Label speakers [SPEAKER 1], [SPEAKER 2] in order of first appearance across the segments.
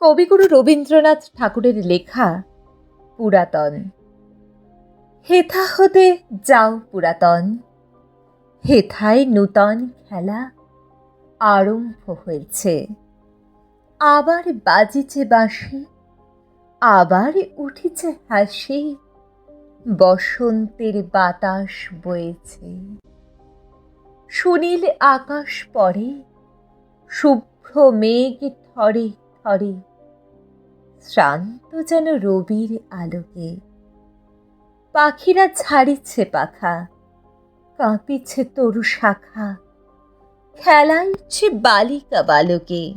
[SPEAKER 1] কবিগুরু রবীন্দ্রনাথ ঠাকুরের লেখা পুরাতন। হেথা হতে যাও পুরাতন। হেথায় নূতন খেলা আরম্ভ হয়েছে। আবার বাজিছে বাঁশি, আবার উঠিছে হাসি, বসন্তের বাতাস বয়েছে। সুনীল আকাশ পরে শুভ্র মেঘ ঠরে ঠরে শ্রান্ত যেন রবির আলোকে। পাখিরা ছাড়িচ্ছে পাখা। কাঁপিছে তরু শাখা। খেলাইছে বালিকা বালকে।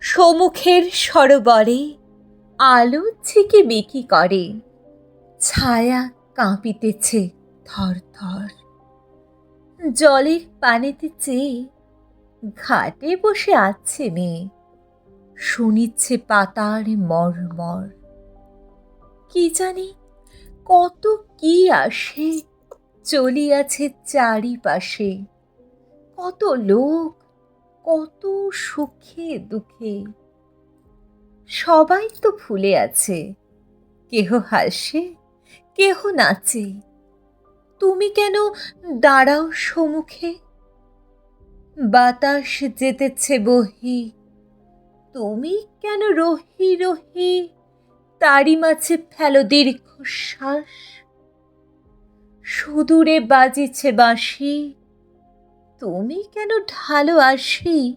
[SPEAKER 1] সমুখের সরোবরে আলো ঝিকে বিকি করে। ছায়া কাঁপিতেছে থর থর। জলের পানিতে চেয়ে ঘাটে বসে আছে মেয়ে। শুনিচ্ছে পাতার মর্মর। কি জানি কত কি আসে চলিয়াছে চারিপাশে। কত লোক, কত সুখে দুঃখে। সবাই তো ভুলে আছে, কেহ হাসে, কেহ নাচে। তুমি কেন দাঁড়াও সম্মুখে? বাতাস যেতেছে বহি তুমি কেন রহি রহি? তারি মাঝে ফেলো দীর্ঘশ্বাস। সুদূরে বাজিছে বাঁশি। তুমি কেন ঢালো আসি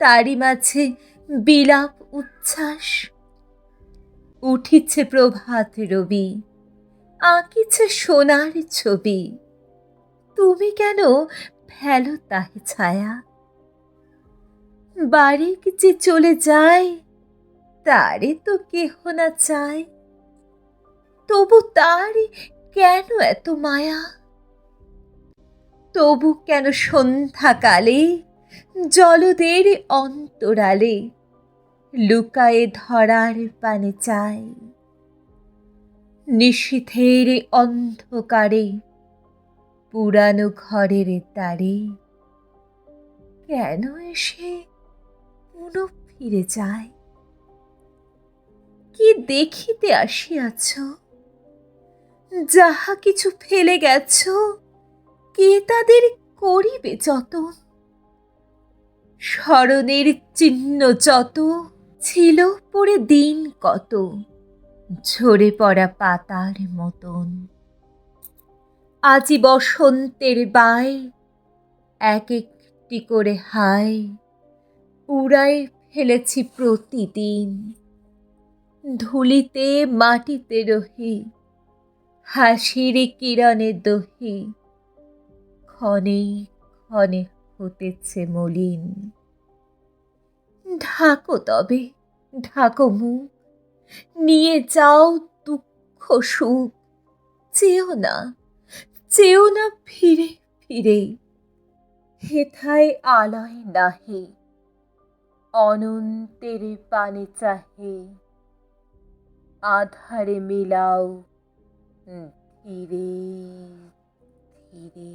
[SPEAKER 1] তারি মাঝে বিলাপ উচ্ছ্বাস। উঠিছে প্রভাত রবি, আঁকিছে সোনার ছবি। তুমি কেন ফেলো তাহে ছায়া? বাড়ি যে চলে যায় তারে তো কেহ না চায়। তবু তার কেন এত মায়া? তবু কেন সন্ধ্যাকালে, জলদের অন্তরালে লুকায়ে ধরার পানে চাই নিশীথের অন্ধকারে, পুরানো ঘরের তারে কেন এসে পুনঃ ফিরে যায়। কি দেখিতে আসিয়াছ? যাহা কিছু ফেলে গেছ, কে তাদের করিবে যতন? স্মরণের চিহ্ন যত, ছিল পড়ে দিন কত, ঝরে পড়া পাতার মতন। আজি বসন্তের বাই এক একটি করে হাই উড়াই ফেলেছি প্রতিদিন। ধুলিতে মাটিতে রহি, হাসির কিরণে দহি, ক্ষণে ক্ষণে হতেছে মলিন। ঢাকো তবে, ঢাকো মুখ, নিয়ে যাও দুঃখ সুখ, চেও না চেও না ফিরে ফিরে। হেথায় আলয় নাহি। অনন্তের পানে চাহে। আধারে মিলাও, ধীরে ধীরে।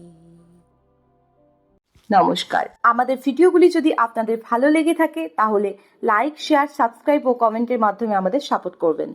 [SPEAKER 2] নমস্কার। আমাদের ভিডিওগুলি যদি আপনাদের ভালো লেগে থাকে, তাহলে লাইক শেয়ার সাবস্ক্রাইব ও কমেন্টের মাধ্যমে আমাদের সাপোর্ট করবেন।